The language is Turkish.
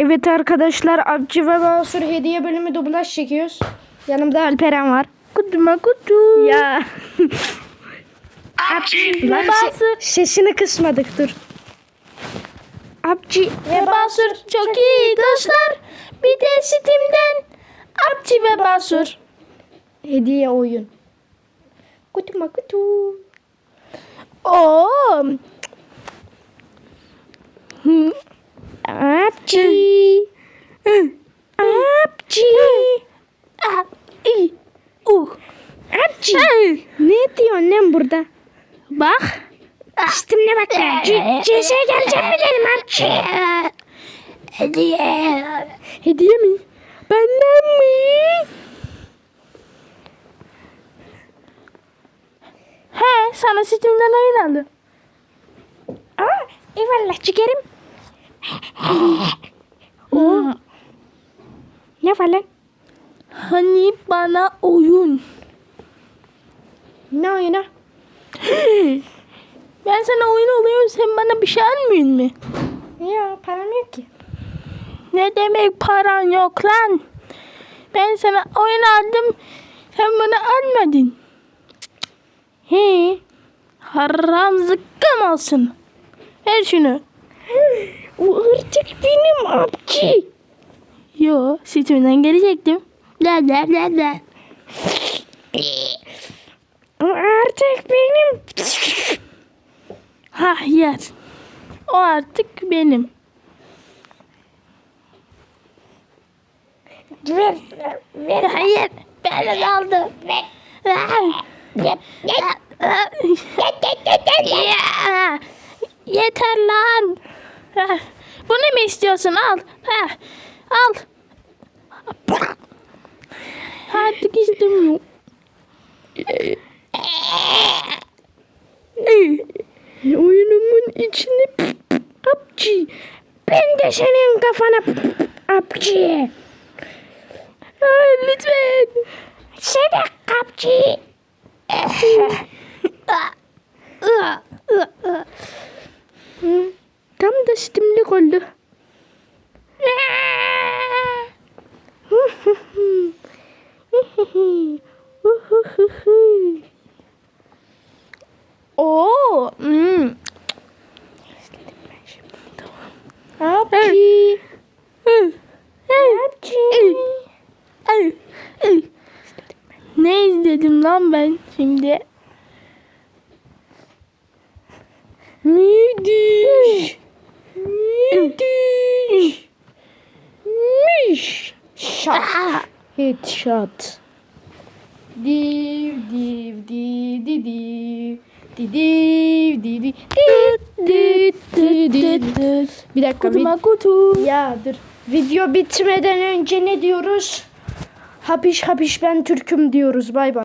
Evet arkadaşlar Avcı ve Basur hediye bölümü dublaj çekiyoruz. Yanımda Alperen var. Kutuma kutu. Ya. Abci Lan se- sesini kısmadık dur. Abci ve Basur çok iyi dostlar. Bir de Steam'den Abci ve Basur. hediye oyun. Kutuma kutu. Oo. Abci. Abci. Ne diyorsun lan burada? Bak. Steam'le bak. CS'ye geleceğim mi dedim Abci. Hediye. Hediye mi? Benden mi? He sana Steam'den oyun aldım. Aa, eyvallah ciğerim. Oo. Ne var lan? Hani bana oyun. Ne oyunu? Ben sana oyun alıyorum sen bana bir şey almıyorsun mu? Ya param yok ki. Ne demek paran yok lan? Ben sana oyun aldım. Sen bana almadın. He. Haram zıkkım olsun. Ver şunu. O artık benim abci. Yo, Steam'den gelecektim. La la la la. O artık benim. Ha yer. O artık benim. Ver, ver. Hayır. Ben aldım. Ya, Yeter lan. Bunu mu istiyorsun? Al. Al. Artık istemiyorum. Ben de senin kafana. Ay, lütfen. Sedek abci. Hı, Tam da stimlik oldu. Oo. Ne izledim lan ben şimdi? Müthiş. Müthiş. Müş. Shot. Headshot. Div div div div div. Di div div div. Di di di di. Bir dakika. Kutuma kutu. Ya dur. Video bitmeden önce ne diyoruz? Hapiş hapiş ben Türk'üm diyoruz. Bay bay.